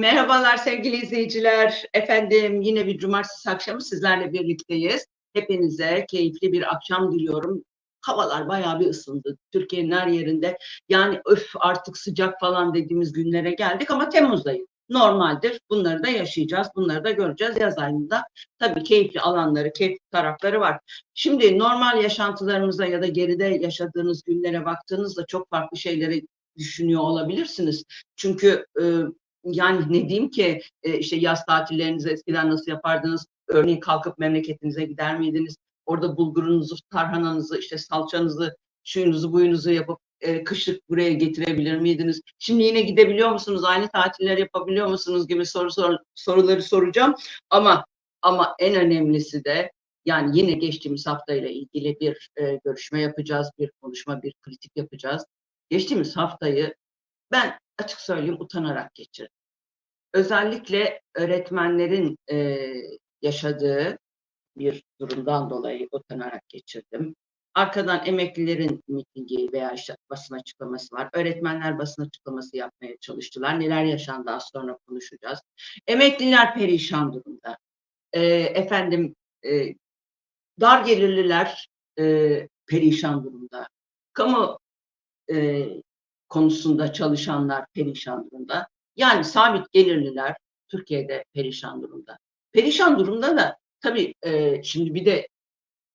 Merhabalar sevgili izleyiciler. Efendim yine bir cumartesi akşamı sizlerle birlikteyiz. Hepinize keyifli bir akşam diliyorum. Havalar bayağı bir ısındı. Türkiye'nin her yerinde. Yani öf artık sıcak falan dediğimiz günlere geldik ama Temmuz'dayız. Normaldir. Bunları da yaşayacağız. Bunları da göreceğiz. Yaz ayında tabii keyifli alanları, keyifli tarafları var. Şimdi normal yaşantılarımıza ya da geride yaşadığınız günlere baktığınızda çok farklı şeyleri düşünüyor olabilirsiniz. Çünkü e, yani ne diyeyim ki e, işte yaz tatillerinizi eskiden nasıl yapardınız? Örneğin kalkıp memleketinize gider miydiniz? Orada bulgurunuzu, tarhananızı, işte salçanızı, şuyunuzu, buyunuzu yapıp e, kışlık buraya getirebilir miydiniz? Şimdi yine gidebiliyor musunuz? Aynı tatiller yapabiliyor musunuz gibi soru sor, soruları soracağım. Ama ama en önemlisi de yani yine geçtiğimiz haftayla ilgili bir e, görüşme yapacağız, bir konuşma, bir kritik yapacağız. Geçtiğimiz haftayı ben açık söyleyeyim utanarak geçirdim. Özellikle öğretmenlerin e, yaşadığı bir durumdan dolayı utanarak geçirdim. Arkadan emeklilerin mitingi veya işte basın açıklaması var. Öğretmenler basın açıklaması yapmaya çalıştılar. Neler yaşandı az sonra konuşacağız. Emekliler perişan durumda. E, efendim e, dar gelirliler e, perişan durumda. Kamu e, konusunda çalışanlar perişan durumda. Yani sabit gelirliler Türkiye'de perişan durumda. Perişan durumda da tabii e, şimdi bir de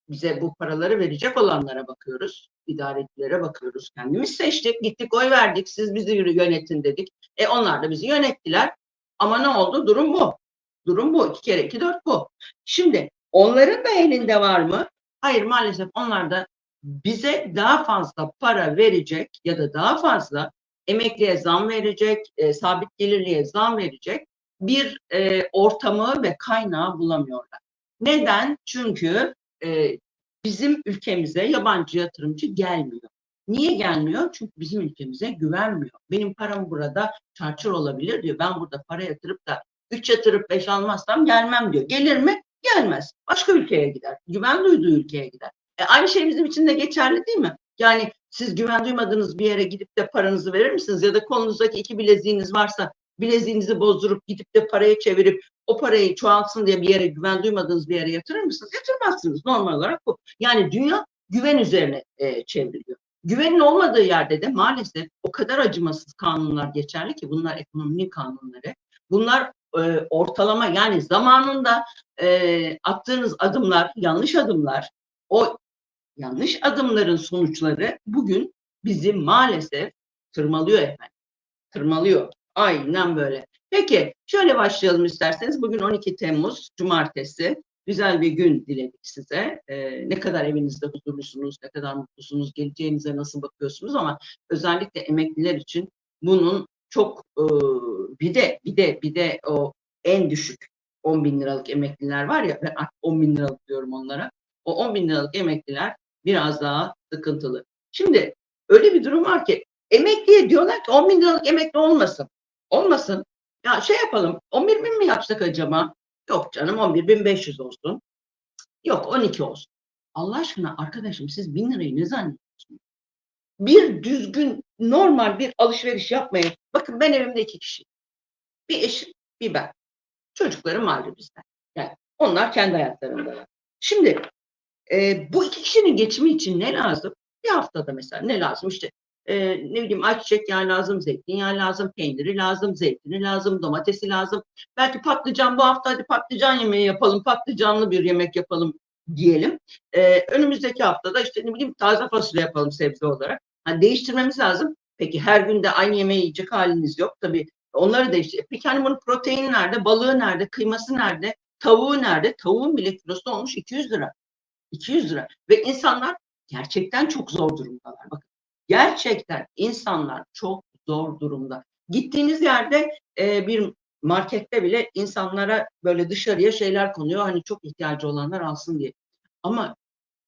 bize bu paraları verecek olanlara bakıyoruz. idarecilere bakıyoruz. Kendimiz seçtik, gittik oy verdik, siz bizi yönetin dedik. E onlar da bizi yönettiler. Ama ne oldu? Durum bu. Durum bu. İki kere iki dört bu. Şimdi onların da elinde var mı? Hayır maalesef onlar da bize daha fazla para verecek ya da daha fazla emekliye zam verecek, e, sabit gelirliye zam verecek bir e, ortamı ve kaynağı bulamıyorlar. Neden? Çünkü e, bizim ülkemize yabancı yatırımcı gelmiyor. Niye gelmiyor? Çünkü bizim ülkemize güvenmiyor. Benim param burada çarçur olabilir diyor. Ben burada para yatırıp da 3 yatırıp 5 almazsam gelmem diyor. Gelir mi? Gelmez. Başka ülkeye gider. Güven duyduğu ülkeye gider. E, aynı şey bizim için de geçerli değil mi? Yani siz güven duymadığınız bir yere gidip de paranızı verir misiniz? Ya da kolunuzdaki iki bileziğiniz varsa bileziğinizi bozdurup gidip de paraya çevirip o parayı çoğaltsın diye bir yere güven duymadığınız bir yere yatırır mısınız? Yatırmazsınız normal olarak bu. Yani dünya güven üzerine e, çevriliyor. Güvenin olmadığı yerde de maalesef o kadar acımasız kanunlar geçerli ki bunlar ekonominin kanunları. Bunlar e, ortalama yani zamanında e, attığınız adımlar, yanlış adımlar, o yanlış adımların sonuçları bugün bizi maalesef tırmalıyor efendim. Tırmalıyor. Aynen böyle. Peki şöyle başlayalım isterseniz. Bugün 12 Temmuz Cumartesi. Güzel bir gün diledik size. Ee, ne kadar evinizde huzurlusunuz, ne kadar mutlusunuz, geleceğinize nasıl bakıyorsunuz ama özellikle emekliler için bunun çok e, bir de bir de bir de o en düşük 10 bin liralık emekliler var ya ben 10 bin liralık diyorum onlara. O 10 bin liralık emekliler biraz daha sıkıntılı. Şimdi öyle bir durum var ki emekliye diyorlar ki 10 bin liralık emekli olmasın. Olmasın. Ya şey yapalım 11 bin mi yapsak acaba? Yok canım 11 bin 500 olsun. Yok 12 olsun. Allah aşkına arkadaşım siz bin lirayı ne zannediyorsunuz? Bir düzgün normal bir alışveriş yapmaya. Bakın ben evimde iki kişi. Bir eşim bir ben. Çocuklarım ayrı bizden. Yani onlar kendi hayatlarında. Şimdi e, bu iki kişinin geçimi için ne lazım? Bir haftada mesela ne lazım? İşte e, ne bileyim ayçiçek yağı lazım, zeytinyağı lazım, peyniri lazım, zeytini lazım, domatesi lazım. Belki patlıcan bu hafta hadi patlıcan yemeği yapalım, patlıcanlı bir yemek yapalım diyelim. E, önümüzdeki haftada işte ne bileyim taze fasulye yapalım sebze olarak. Yani değiştirmemiz lazım. Peki her gün de aynı yemeği yiyecek haliniz yok. Tabii onları değiştir. Peki hani bunun proteini nerede, balığı nerede, kıyması nerede, tavuğu nerede? Tavuğun bile kilosu olmuş 200 lira. 200 lira. Ve insanlar gerçekten çok zor durumdalar. Bakın gerçekten insanlar çok zor durumda. Gittiğiniz yerde e, bir markette bile insanlara böyle dışarıya şeyler konuyor. Hani çok ihtiyacı olanlar alsın diye. Ama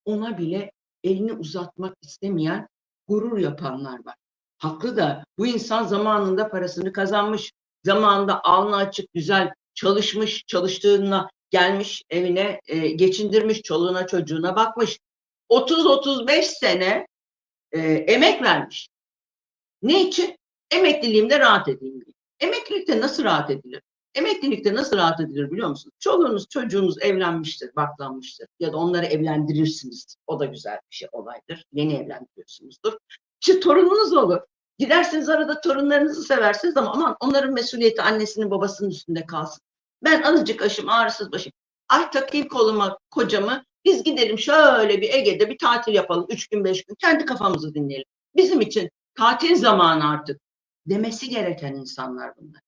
ona bile elini uzatmak istemeyen gurur yapanlar var. Haklı da bu insan zamanında parasını kazanmış, zamanında alnı açık, güzel çalışmış, çalıştığına gelmiş evine e, geçindirmiş, çoluğuna çocuğuna bakmış. 30-35 sene e, emek vermiş. Ne için? Emekliliğimde rahat edeyim diye. Emeklilikte nasıl rahat edilir? Emeklilikte nasıl rahat edilir biliyor musunuz? Çoluğunuz çocuğunuz evlenmiştir, baklanmıştır ya da onları evlendirirsiniz. O da güzel bir şey, olaydır. Yeni evlendiriyorsunuzdur. İşte torununuz olur. Gidersiniz arada torunlarınızı seversiniz ama aman onların mesuliyeti annesinin babasının üstünde kalsın. Ben azıcık aşım ağrısız başım. Ay takayım koluma kocamı biz gidelim şöyle bir Ege'de bir tatil yapalım. Üç gün beş gün kendi kafamızı dinleyelim. Bizim için tatil zamanı artık demesi gereken insanlar bunlar.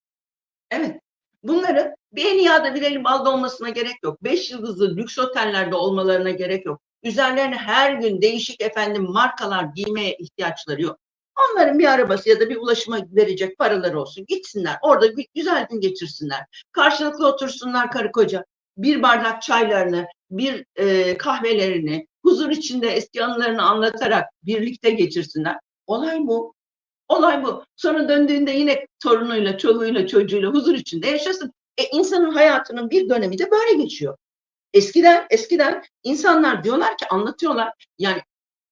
Evet. Bunları bir en yağda bir eli balda olmasına gerek yok. Beş yıldızlı lüks otellerde olmalarına gerek yok. Üzerlerine her gün değişik efendim markalar giymeye ihtiyaçları yok. Onların bir arabası ya da bir ulaşıma verecek paraları olsun. Gitsinler. Orada güzel gün geçirsinler. Karşılıklı otursunlar karı koca. Bir bardak çaylarını, bir e, kahvelerini, huzur içinde eski anılarını anlatarak birlikte geçirsinler. Olay bu. Olay bu. Sonra döndüğünde yine torunuyla, çoluğuyla, çocuğuyla huzur içinde yaşasın. E insanın hayatının bir dönemi de böyle geçiyor. Eskiden eskiden insanlar diyorlar ki anlatıyorlar. Yani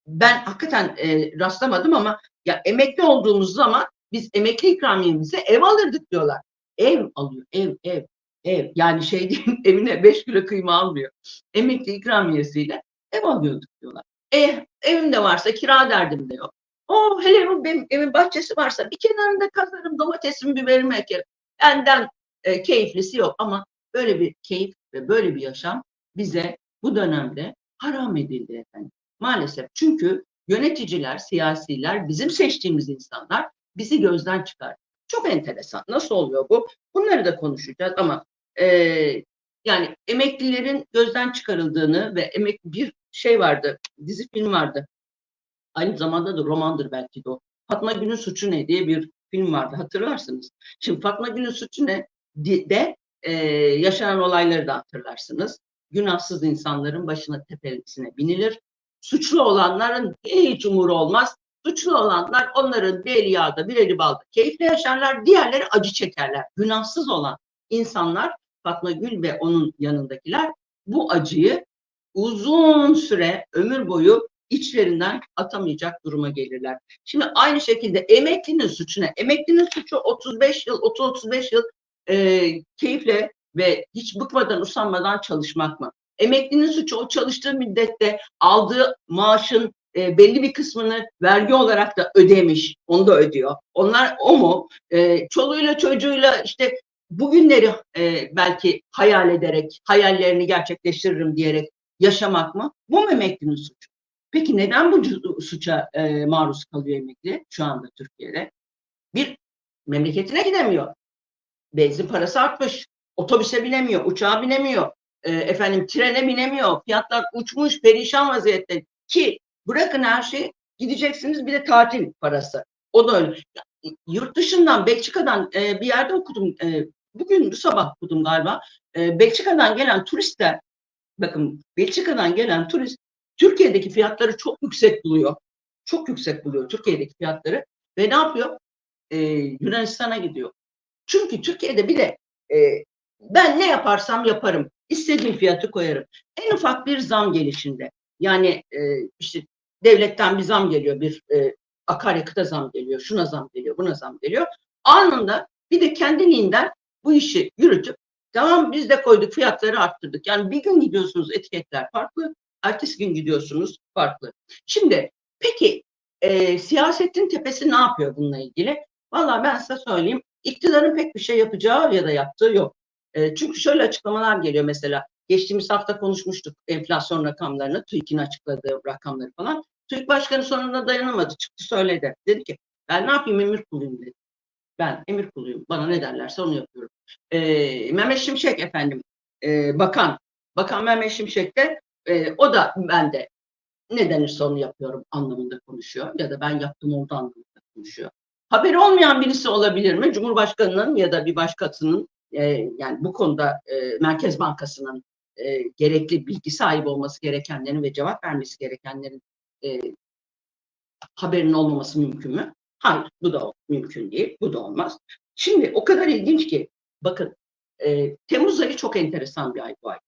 ben hakikaten e, rastlamadım ama ya emekli olduğumuz zaman biz emekli ikramiyemize ev alırdık diyorlar. Ev alıyor, ev, ev, ev. Yani şey değil, evine beş kilo kıyma almıyor. Emekli ikramiyesiyle ev alıyorduk diyorlar. E, evimde varsa kira derdim de yok. O hele benim evin bahçesi varsa bir kenarında kazarım domatesimi biberimi ekerim. Benden e, keyiflisi yok ama böyle bir keyif ve böyle bir yaşam bize bu dönemde haram edildi efendim. Maalesef çünkü yöneticiler, siyasiler, bizim seçtiğimiz insanlar bizi gözden çıkar. Çok enteresan. Nasıl oluyor bu? Bunları da konuşacağız ama e, yani emeklilerin gözden çıkarıldığını ve emek bir şey vardı, dizi film vardı. Aynı zamanda da romandır belki de o. Fatma Gül'ün Suçu Ne diye bir film vardı hatırlarsınız. Şimdi Fatma Gül'ün Suçu Ne de e, yaşanan olayları da hatırlarsınız. Günahsız insanların başına tepesine binilir. Suçlu olanların hiç umuru olmaz. Suçlu olanlar onların bir eli yağda bir eli balda keyifle yaşarlar. Diğerleri acı çekerler. Günahsız olan insanlar Fatma Gül ve onun yanındakiler bu acıyı uzun süre ömür boyu içlerinden atamayacak duruma gelirler. Şimdi aynı şekilde emeklinin suçu ne? Emeklinin suçu 35 yıl, 30-35 yıl e, keyifle ve hiç bıkmadan, usanmadan çalışmak mı? Emeklinin suçu o çalıştığı müddette aldığı maaşın e, belli bir kısmını vergi olarak da ödemiş. Onu da ödüyor. Onlar o mu? E, çoluğuyla çocuğuyla işte bugünleri e, belki hayal ederek, hayallerini gerçekleştiririm diyerek yaşamak mı? Bu mu emeklinin suçu? Peki neden bu suça e, maruz kalıyor emekli şu anda Türkiye'de? Bir, memleketine gidemiyor. Benzin parası artmış. Otobüse binemiyor, uçağa binemiyor. E, efendim trene binemiyor. Fiyatlar uçmuş, perişan vaziyette. Ki bırakın her şeyi gideceksiniz bir de tatil parası. O da öyle. Yurt dışından, Belçika'dan e, bir yerde okudum. E, bugün bu sabah okudum galiba. E, Belçika'dan gelen turistler, bakın Belçika'dan gelen turist Türkiye'deki fiyatları çok yüksek buluyor. Çok yüksek buluyor Türkiye'deki fiyatları. Ve ne yapıyor? Ee, Yunanistan'a gidiyor. Çünkü Türkiye'de bir de e, ben ne yaparsam yaparım. İstediğim fiyatı koyarım. En ufak bir zam gelişinde. Yani e, işte devletten bir zam geliyor. Bir e, akaryakıta zam geliyor. Şuna zam geliyor. Buna zam geliyor. Anında bir de kendiliğinden bu işi yürütüp tamam biz de koyduk fiyatları arttırdık. Yani bir gün gidiyorsunuz etiketler farklı ertesi gün gidiyorsunuz farklı. Şimdi peki e, siyasetin tepesi ne yapıyor bununla ilgili? Valla ben size söyleyeyim. İktidarın pek bir şey yapacağı ya da yaptığı yok. E, çünkü şöyle açıklamalar geliyor mesela. Geçtiğimiz hafta konuşmuştuk enflasyon rakamlarını, TÜİK'in açıkladığı rakamları falan. TÜİK Başkanı sonunda dayanamadı, çıktı söyledi. Dedi ki ben ne yapayım emir kuluyum dedi. Ben emir kuluyum. Bana ne derlerse onu yapıyorum. E, Mehmet Şimşek efendim, e, bakan, Bakan Mehmet Şimşek de e, o da ben de ne denirse onu yapıyorum anlamında konuşuyor ya da ben yaptım oldu anlamında konuşuyor. Haberi olmayan birisi olabilir mi? Cumhurbaşkanının ya da bir başkasının e, yani bu konuda e, Merkez Bankası'nın e, gerekli bilgi sahibi olması gerekenlerin ve cevap vermesi gerekenlerin e, haberinin olmaması mümkün mü? Hayır, bu da mümkün değil, bu da olmaz. Şimdi o kadar ilginç ki, bakın e, Temmuz ayı çok enteresan bir ay bu ay.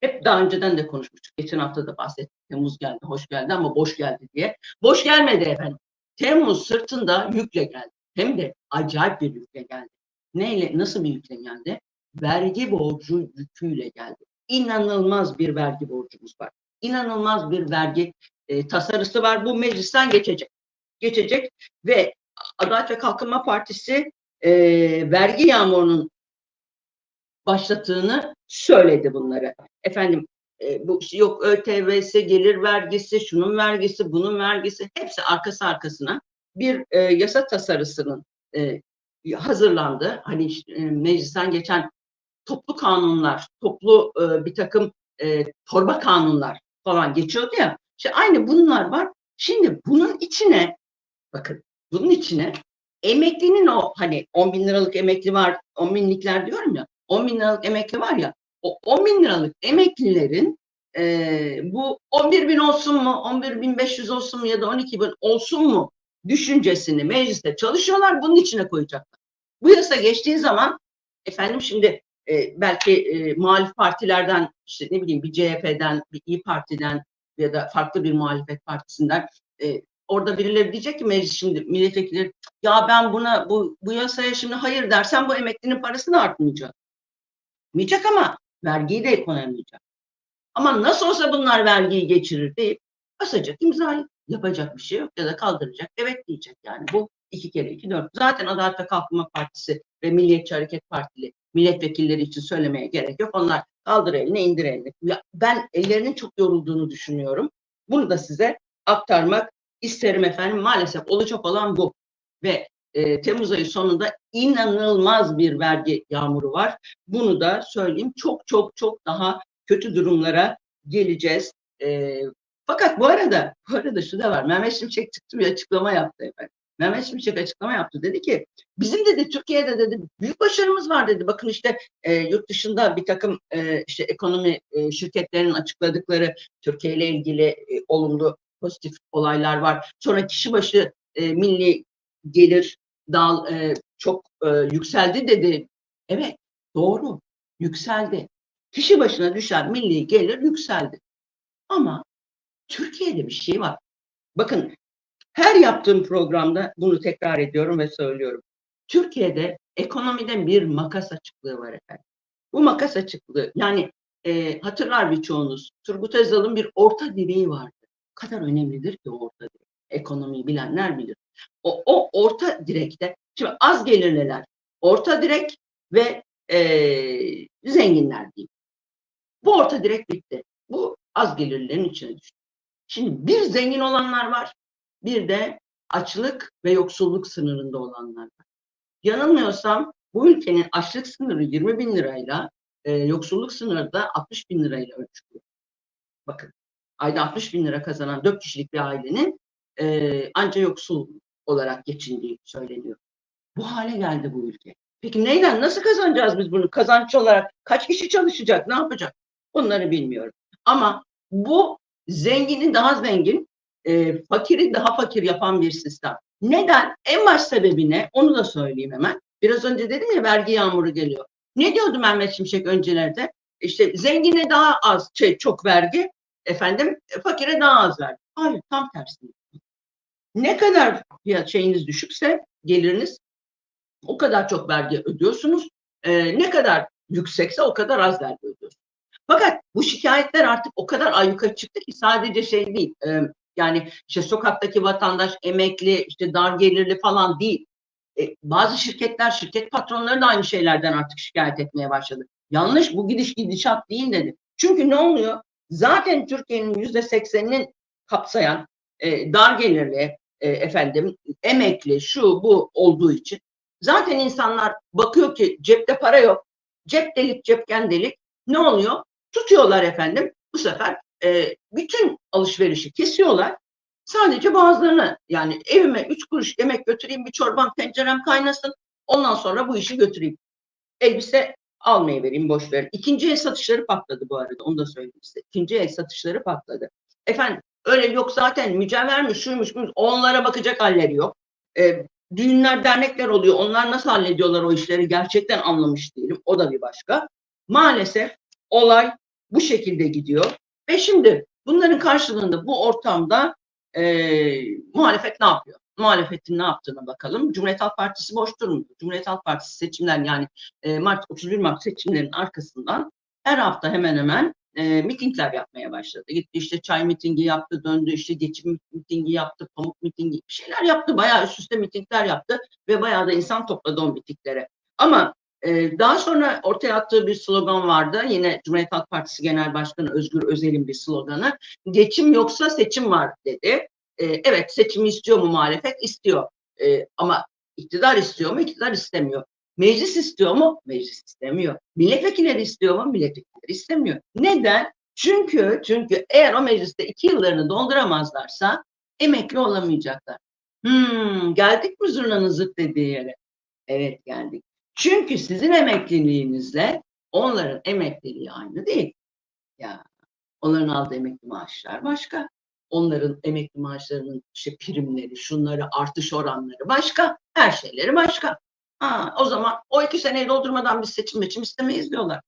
Hep daha önceden de konuşmuştuk. Geçen hafta da bahsettik. Temmuz geldi, hoş geldi ama boş geldi diye. Boş gelmedi efendim. Temmuz sırtında yükle geldi. Hem de acayip bir yükle geldi. Neyle, nasıl bir yükle geldi? Vergi borcu yüküyle geldi. İnanılmaz bir vergi borcumuz var. İnanılmaz bir vergi e, tasarısı var. Bu meclisten geçecek. Geçecek ve Adalet ve Kalkınma Partisi e, vergi yağmurunun başlattığını söyledi bunları. Efendim e, bu yok ÖTV'si, gelir vergisi, şunun vergisi, bunun vergisi hepsi arkası arkasına bir e, yasa tasarısının e, hazırlandı. Hani işte, e, meclisten geçen toplu kanunlar, toplu e, bir takım e, torba kanunlar falan geçiyordu ya. İşte aynı bunlar var. Şimdi bunun içine bakın bunun içine emeklinin o hani 10 bin liralık emekli var, 10 binlikler diyorum ya 10 bin liralık emekli var ya o 10 bin liralık emeklilerin e, bu 11 bin olsun mu 11 bin 500 olsun mu ya da 12 bin olsun mu düşüncesini mecliste çalışıyorlar bunun içine koyacaklar. Bu yasa geçtiği zaman efendim şimdi e, belki e, muhalif partilerden işte ne bileyim bir CHP'den bir İyi Parti'den ya da farklı bir muhalefet partisinden e, orada birileri diyecek ki meclis şimdi milletvekilleri ya ben buna bu bu yasaya şimdi hayır dersem bu emeklinin parasını artmayacak. Artmayacak ama vergiyi de koyamayacak. Ama nasıl olsa bunlar vergiyi geçirir deyip basacak imzayı yapacak bir şey yok ya da kaldıracak evet diyecek yani bu iki kere iki dört. Zaten Adalet ve Kalkınma Partisi ve Milliyetçi Hareket Partili milletvekilleri için söylemeye gerek yok. Onlar kaldır elini indir elini. Ya ben ellerinin çok yorulduğunu düşünüyorum. Bunu da size aktarmak isterim efendim. Maalesef olacak olan bu. Ve e, Temmuz ayı sonunda inanılmaz bir vergi yağmuru var. Bunu da söyleyeyim. Çok çok çok daha kötü durumlara geleceğiz. E, fakat bu arada, bu arada şu da var. Mehmet Şimşek çıktı bir açıklama yaptı efendim. Mehmet Şimşek açıklama yaptı. Dedi ki bizim dedi Türkiye'de dedi büyük başarımız var dedi. Bakın işte e, yurt dışında bir takım e, işte ekonomi e, şirketlerinin açıkladıkları Türkiye ile ilgili e, olumlu pozitif olaylar var. Sonra kişi başı e, milli gelir dal e, çok e, yükseldi dedi. Evet doğru yükseldi. Kişi başına düşen milli gelir yükseldi. Ama Türkiye'de bir şey var. Bakın her yaptığım programda bunu tekrar ediyorum ve söylüyorum. Türkiye'de ekonomide bir makas açıklığı var efendim. Bu makas açıklığı yani e, hatırlar birçoğunuz Turgut Özal'ın bir orta direği vardı. O kadar önemlidir ki orta direk. Ekonomiyi bilenler bilir. O, o orta direkte şimdi az gelirliler, orta direk ve e, zenginler diyeyim. Bu orta direk bitti. Bu az gelirlerin içine düştü. Şimdi bir zengin olanlar var, bir de açlık ve yoksulluk sınırında olanlar var. Yanılmıyorsam bu ülkenin açlık sınırı 20 bin lirayla, e, yoksulluk sınırı da 60 bin lirayla ölçülüyor. Bakın, ayda 60 bin lira kazanan 4 kişilik bir ailenin e, anca yoksul olarak geçindiği söyleniyor. Bu hale geldi bu ülke. Peki neyden, nasıl kazanacağız biz bunu? Kazanç olarak kaç kişi çalışacak, ne yapacak? Onları bilmiyorum. Ama bu zengini daha zengin, e, fakiri daha fakir yapan bir sistem. Neden? En baş sebebi ne? Onu da söyleyeyim hemen. Biraz önce dedim ya vergi yağmuru geliyor. Ne diyordu Mehmet Şimşek öncelerde? İşte zengine daha az, şey, çok vergi, efendim fakire daha az vergi. Hayır, tam tersi. Ne kadar fiyat şeyiniz düşükse, geliriniz o kadar çok vergi ödüyorsunuz. E, ne kadar yüksekse o kadar az vergi ödüyorsunuz. Fakat bu şikayetler artık o kadar ayyuka çıktı ki sadece şey değil. E, yani işte sokaktaki vatandaş emekli, işte dar gelirli falan değil. E, bazı şirketler, şirket patronları da aynı şeylerden artık şikayet etmeye başladı. Yanlış bu gidiş gidişat değil dedi. Çünkü ne oluyor? Zaten Türkiye'nin yüzde seksenini kapsayan e, dar gelirli, e, efendim emekli, şu bu olduğu için zaten insanlar bakıyor ki cepte para yok. Cep delik, cepken delik. Ne oluyor? Tutuyorlar efendim. Bu sefer e, bütün alışverişi kesiyorlar. Sadece bazılarını yani evime üç kuruş yemek götüreyim, bir çorbam tencerem kaynasın. Ondan sonra bu işi götüreyim. Elbise almaya vereyim, boş ver. İkinci el satışları patladı bu arada. Onu da söyleyeyim size. İkinci el satışları patladı. Efendim öyle yok zaten mücevhermiş, şuymuş, buymuş. Onlara bakacak halleri yok. E, düğünler, dernekler oluyor. Onlar nasıl hallediyorlar o işleri gerçekten anlamış değilim. O da bir başka. Maalesef olay bu şekilde gidiyor. Ve şimdi bunların karşılığında bu ortamda e, muhalefet ne yapıyor? muhalefetin ne yaptığına bakalım. Cumhuriyet Halk Partisi boş durmuyor. Cumhuriyet Halk Partisi seçimler yani e, Mart 31 Mart seçimlerin arkasından her hafta hemen hemen e, mitingler yapmaya başladı. Gitti işte çay mitingi yaptı, döndü işte geçim mitingi yaptı, pamuk mitingi bir şeyler yaptı. Bayağı üst üste mitingler yaptı ve bayağı da insan topladı o mitinglere. Ama e, daha sonra ortaya attığı bir slogan vardı. Yine Cumhuriyet Halk Partisi Genel Başkanı Özgür Özel'in bir sloganı. Geçim yoksa seçim var dedi. E, evet seçimi istiyor mu muhalefet? İstiyor. E, ama iktidar istiyor mu? İktidar istemiyor. Meclis istiyor mu? Meclis istemiyor. Milletvekilleri istiyor mu? Milletvekilleri istemiyor. Neden? Çünkü çünkü eğer o mecliste iki yıllarını dolduramazlarsa emekli olamayacaklar. Hmm, geldik mi zurnanın zıt dediği yere? Evet geldik. Çünkü sizin emekliliğinizle onların emekliliği aynı değil. Ya onların aldığı emekli maaşlar başka. Onların emekli maaşlarının işte primleri, şunları, artış oranları başka. Her şeyleri başka. Ha, o zaman o iki seneyi doldurmadan biz seçim meçim istemeyiz diyorlar.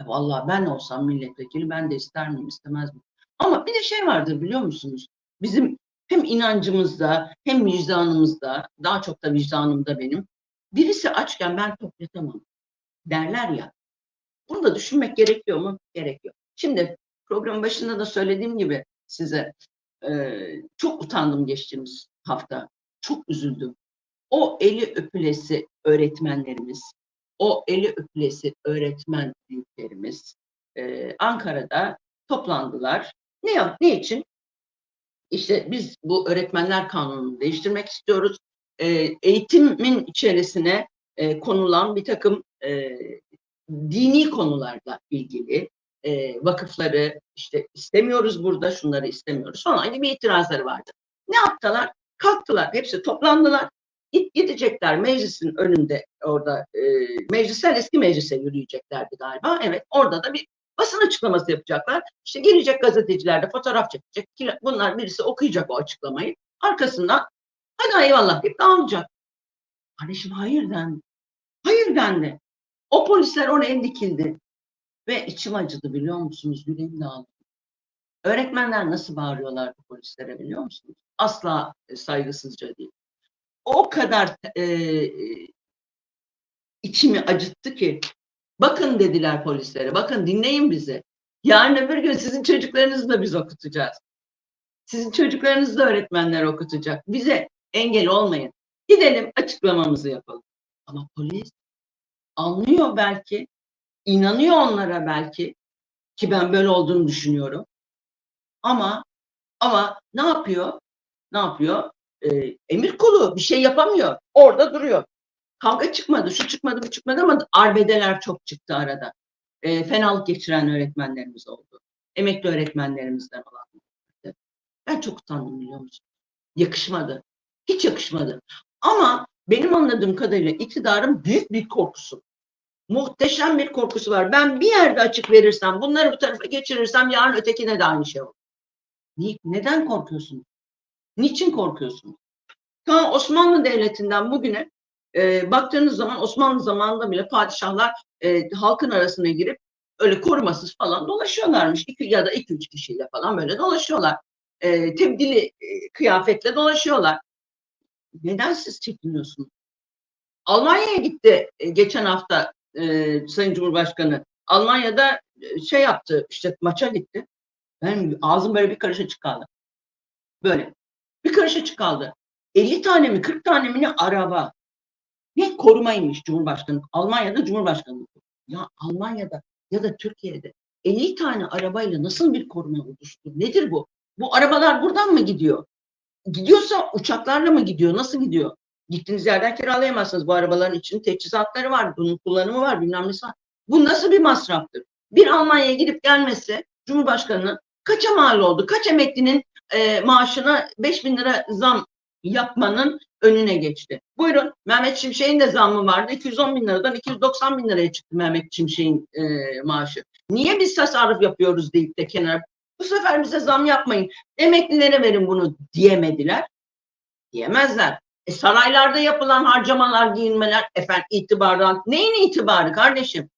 E, vallahi ben olsam milletvekili ben de ister miyim istemez miyim? Ama bir de şey vardır biliyor musunuz? Bizim hem inancımızda hem vicdanımızda daha çok da vicdanımda benim birisi açken ben toplatamam derler ya. Bunu da düşünmek gerekiyor mu? Gerekiyor. Şimdi programın başında da söylediğim gibi size e, çok utandım geçtiğimiz hafta. Çok üzüldüm. O eli öpülesi öğretmenlerimiz, o eli öpülesi öğretmen büyüklerimiz e, Ankara'da toplandılar. Ne, ne için? İşte biz bu öğretmenler kanununu değiştirmek istiyoruz. E, eğitimin içerisine e, konulan bir takım e, dini konularla ilgili e, vakıfları işte istemiyoruz burada, şunları istemiyoruz falan gibi itirazları vardı. Ne yaptılar? Kalktılar, hepsi toplandılar. Gidecekler meclisin önünde orada e, meclisten eski meclise yürüyeceklerdi galiba. Evet orada da bir basın açıklaması yapacaklar. İşte gelecek gazeteciler de fotoğraf çekecek. Bunlar birisi okuyacak o açıklamayı. Arkasından hadi eyvallah deyip dağılacak. Kardeşim hayır dendi. Hayır dendi. O polisler oraya dikildi. Ve içim acıdı biliyor musunuz? Yüreğim dağıldı. Öğretmenler nasıl bağırıyorlar polislere biliyor musunuz? Asla e, saygısızca değil. O kadar e, içimi acıttı ki bakın dediler polislere bakın dinleyin bizi. Yarın öbür gün sizin çocuklarınızı da biz okutacağız. Sizin çocuklarınızı da öğretmenler okutacak. Bize engel olmayın. Gidelim açıklamamızı yapalım. Ama polis anlıyor belki, inanıyor onlara belki ki ben böyle olduğunu düşünüyorum. Ama ama ne yapıyor? Ne yapıyor? Ee, emir kulu bir şey yapamıyor. Orada duruyor. Kavga çıkmadı, şu çıkmadı, bu çıkmadı ama arbedeler çok çıktı arada. Ee, fenalık geçiren öğretmenlerimiz oldu. Emekli öğretmenlerimizden olan. Ben çok utandım biliyor musun? Yakışmadı. Hiç yakışmadı. Ama benim anladığım kadarıyla iktidarın büyük bir korkusu. Muhteşem bir korkusu var. Ben bir yerde açık verirsem, bunları bu tarafa geçirirsem yarın ötekine de aynı şey olur. Neden korkuyorsun? Niçin korkuyorsun? Ta Osmanlı Devleti'nden bugüne e, baktığınız zaman Osmanlı zamanında bile padişahlar e, halkın arasına girip öyle korumasız falan dolaşıyorlarmış. İki ya da iki üç kişiyle falan böyle dolaşıyorlar. E, tebdili e, kıyafetle dolaşıyorlar. Neden siz çekiniyorsunuz? Almanya'ya gitti e, geçen hafta e, Sayın Cumhurbaşkanı. Almanya'da e, şey yaptı işte maça gitti. Ben ağzım böyle bir karış açık kaldı. Böyle. Bir karış açık kaldı. 50 tane mi 40 tane mi ne araba. Ne korumaymış Cumhurbaşkanı. Almanya'da Cumhurbaşkanı. Ya Almanya'da ya da Türkiye'de 50 tane arabayla nasıl bir koruma oluştu? Nedir bu? Bu arabalar buradan mı gidiyor? Gidiyorsa uçaklarla mı gidiyor? Nasıl gidiyor? Gittiğiniz yerden kiralayamazsınız. Bu arabaların için teçhizatları var, bunun kullanımı var, bilmem nesi var. Bu nasıl bir masraftır? Bir Almanya'ya gidip gelmesi Cumhurbaşkanı'nın kaça mal oldu? Kaç emeklinin e, maaşına 5 bin lira zam yapmanın önüne geçti. Buyurun Mehmet Şimşek'in de zammı vardı. 210 bin liradan 290 bin liraya çıktı Mehmet Şimşek'in e, maaşı. Niye biz tasarruf yapıyoruz deyip de kenara bu sefer bize zam yapmayın. Emeklilere verin bunu diyemediler. Diyemezler. E, saraylarda yapılan harcamalar, giyinmeler, efendim itibardan. Neyin itibarı kardeşim?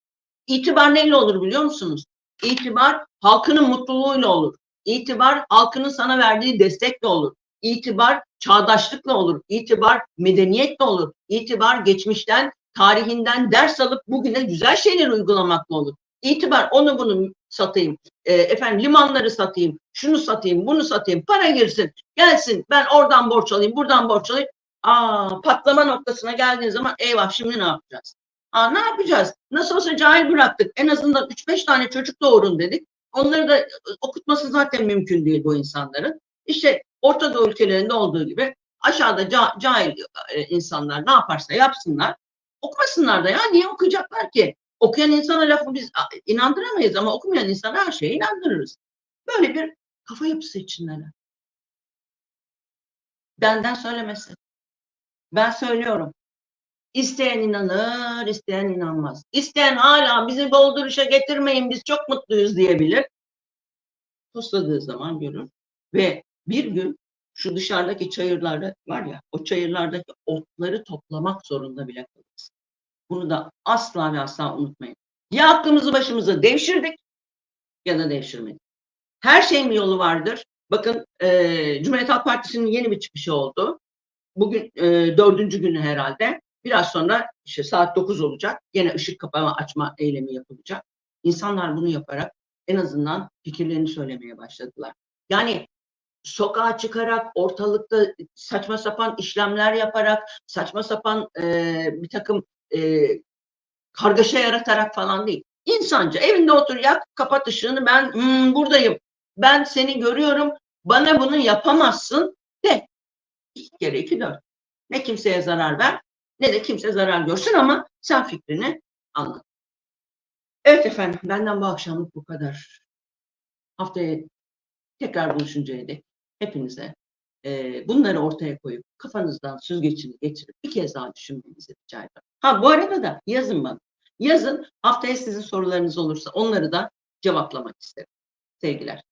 İtibar neyle olur biliyor musunuz? İtibar halkının mutluluğuyla olur. İtibar halkının sana verdiği destekle olur. İtibar çağdaşlıkla olur, itibar medeniyetle olur, itibar geçmişten, tarihinden ders alıp bugüne güzel şeyler uygulamakla olur. İtibar onu bunu satayım, e, efendim limanları satayım, şunu satayım, bunu satayım, para girsin, gelsin, ben oradan borç alayım, buradan borç alayım. Aa, patlama noktasına geldiğin zaman eyvah şimdi ne yapacağız? Aa, ne yapacağız? Nasıl olsa cahil bıraktık. En azından 3-5 tane çocuk doğurun dedik. Onları da e, okutması zaten mümkün değil bu insanların. İşte Orta Doğu ülkelerinde olduğu gibi aşağıda ca- cahil e, insanlar ne yaparsa yapsınlar. Okumasınlar da ya. Niye okuyacaklar ki? Okuyan insana lafı biz inandıramayız ama okumayan insana her şeye inandırırız. Böyle bir kafa yapısı içindeler. Benden söylemesi. Ben söylüyorum. İsteyen inanır, isteyen inanmaz. İsteyen hala bizi dolduruşa getirmeyin, biz çok mutluyuz diyebilir. Tosladığı zaman görür. Ve bir gün şu dışarıdaki çayırlarda var ya, o çayırlardaki otları toplamak zorunda bile kalırız. Bunu da asla ve asla unutmayın. Ya aklımızı başımıza devşirdik ya da devşirmedik. Her şeyin bir yolu vardır. Bakın e, Cumhuriyet Halk Partisi'nin yeni bir çıkışı oldu. Bugün e, dördüncü günü herhalde. Biraz sonra işte saat 9 olacak. Yine ışık kapama açma eylemi yapılacak. İnsanlar bunu yaparak en azından fikirlerini söylemeye başladılar. Yani sokağa çıkarak ortalıkta saçma sapan işlemler yaparak saçma sapan e, bir takım e, kargaşa yaratarak falan değil. İnsanca evinde otur yak kapat ışığını ben hmm, buradayım. Ben seni görüyorum. Bana bunu yapamazsın de. İki kere iki dört. Ne kimseye zarar ver ne de kimse zarar görsün ama sen fikrini anlat. Evet efendim benden bu akşamlık bu kadar. Haftaya tekrar buluşuncaya dek hepinize e, bunları ortaya koyup kafanızdan süzgecini geçirip bir kez daha düşünmenizi rica ederim. Ha bu arada da yazın bana. Yazın haftaya sizin sorularınız olursa onları da cevaplamak isterim. Sevgiler.